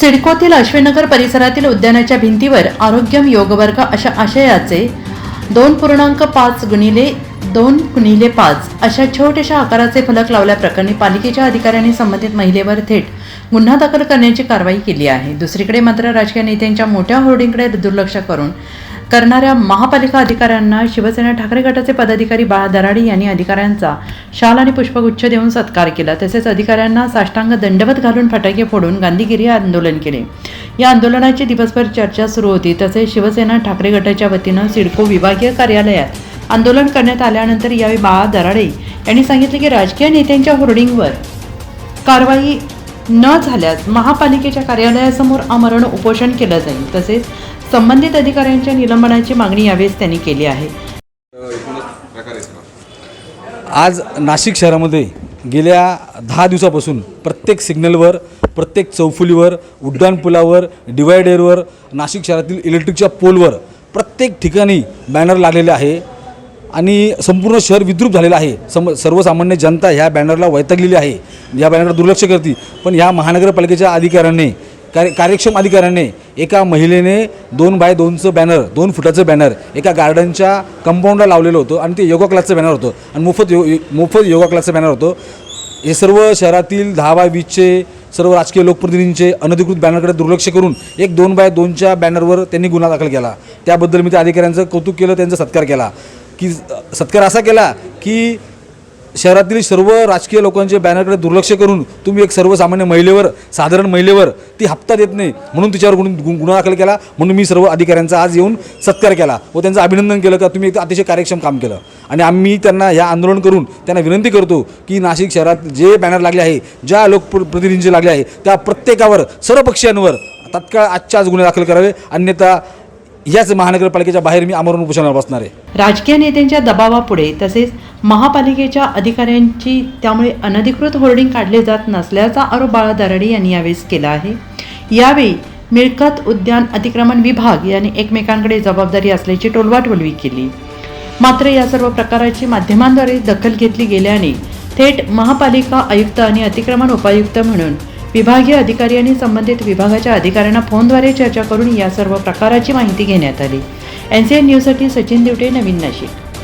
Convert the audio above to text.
सिडकोतील अश्विनगर परिसरातील उद्यानाच्या भिंतीवर आरोग्यम योगवर्ग अशा आशयाचे दोन पूर्णांक पाच गुणिले दोन गुणिले पाच अशा छोट्याशा आकाराचे फलक लावल्याप्रकरणी पालिकेच्या अधिकाऱ्यांनी संबंधित महिलेवर थेट गुन्हा दाखल करण्याची कारवाई केली आहे. दुसरीकडे मात्र राजकीय नेत्यांच्या मोठ्या होर्डिंगकडे दुर्लक्ष करून करणाऱ्या महापालिका अधिकाऱ्यांना शिवसेना ठाकरे गटाचे पदाधिकारी बाळा दराडे यांनी अधिकाऱ्यांचा शाल आणि पुष्पगुच्छ देऊन सत्कार केला. तसेच अधिकाऱ्यांना साष्टांग दंडवत घालून फटाके फोडून गांधीगिरी आंदोलन केले. या आंदोलनाची दिवसभर चर्चा सुरू होती. तसेच शिवसेना ठाकरे गटाच्या वतीनं सिडको विभागीय कार्यालयात आंदोलन करण्यात आल्यानंतर यावेळी बाळा दराडे यांनी सांगितले की राजकीय नेत्यांच्या होर्डिंगवर कारवाई न झाल्यास महापालिकेच्या कार्यालयासमोर आमरण उपोषण केलं जाईल. तसेच संबंधित अधिकाऱ्यांच्या निलंबनाची मागणी यावेळेस त्यांनी केली आहे. आज नाशिक शहरामध्ये गेल्या दहा दिवसापासून प्रत्येक सिग्नलवर प्रत्येक चौफुलीवर उड्डाणपुलावर डिवायडरवर नाशिक शहरातील इलेक्ट्रिकच्या पोलवर प्रत्येक ठिकाणी बॅनर लागलेले आहे. आणि संपूर्ण शहर विद्रूप झालेलं आहे. सम सर्वसामान्य जनता ह्या बॅनरला वैतागलेली आहे. या बॅनरला दुर्लक्ष करते पण ह्या महानगरपालिकेच्या अधिकाऱ्यांनी कार्य कार्यक्षम अधिकाऱ्याने एका महिलेने दोन बाय दोनचं बॅनर दोन फुटाचं बॅनर एका गार्डनच्या कंपाऊंडला लावलेलं होतं आणि ते योगा क्लासचं बॅनर होतं. आणि मोफत यो मोफत योगा क्लासचं बॅनर होतं. हे सर्व शहरातील दहा बाय वीसचे सर्व राजकीय लोकप्रतिनिधींचे अनधिकृत बॅनरकडे दुर्लक्ष करून एक दोन बाय दोनच्या बॅनरवर त्यांनी गुन्हा दाखल केला. त्याबद्दल मी त्या अधिकाऱ्यांचं कौतुक केलं त्यांचा सत्कार केला. की सत्कार असा केला की शहरातील सर्व राजकीय लोकांचे बॅनरकडे दुर्लक्ष करून तुम्ही एक सर्वसामान्य महिलेवर साधारण महिलेवर ती हप्ता देत नाही म्हणून तिच्यावर गुण गु- गुन्हा दाखल केला. म्हणून मी सर्व अधिकाऱ्यांचा आज येऊन सत्कार केला व त्यांचं अभिनंदन केलं का तुम्ही एक अतिशय कार्यक्षम काम केलं. आणि आम्ही त्यांना ह्या आंदोलन करून त्यांना विनंती करतो की नाशिक शहरात जे बॅनर लागले आहे ज्या लोकप्रतिनिधींचे लागले आहे त्या प्रत्येकावर सर्व पक्षांवर तात्काळ आजच्या आज गुन्हे दाखल करावे. अन्यथा याच महानगरपालिकेच्या बाहेर मी आमरण उपोषणाला बसणार आहे. राजकीय नेत्यांच्या दबावापुढे तसेच महापालिकेच्या अधिकाऱ्यांची त्यामुळे अनधिकृत होर्डिंग काढले जात नसल्याचा आरोप बाळा दराडे यांनी यावेळेस केला आहे. यावेळी मिळकत उद्यान अतिक्रमण विभाग यांनी एकमेकांकडे जबाबदारी असल्याची टोलवाटोलवी केली. मात्र या सर्व प्रकाराची माध्यमांद्वारे दखल घेतली गेल्याने थेट महापालिका आयुक्त आणि अतिक्रमण उपायुक्त म्हणून विभागीय अधिकारी आणि संबंधित विभागाच्या अधिकाऱ्यांना फोनद्वारे चर्चा करून या सर्व प्रकाराची माहिती घेण्यात आली. एन सी एन न्यूजसाठी सचिन दिवटे नवीन नाशिक.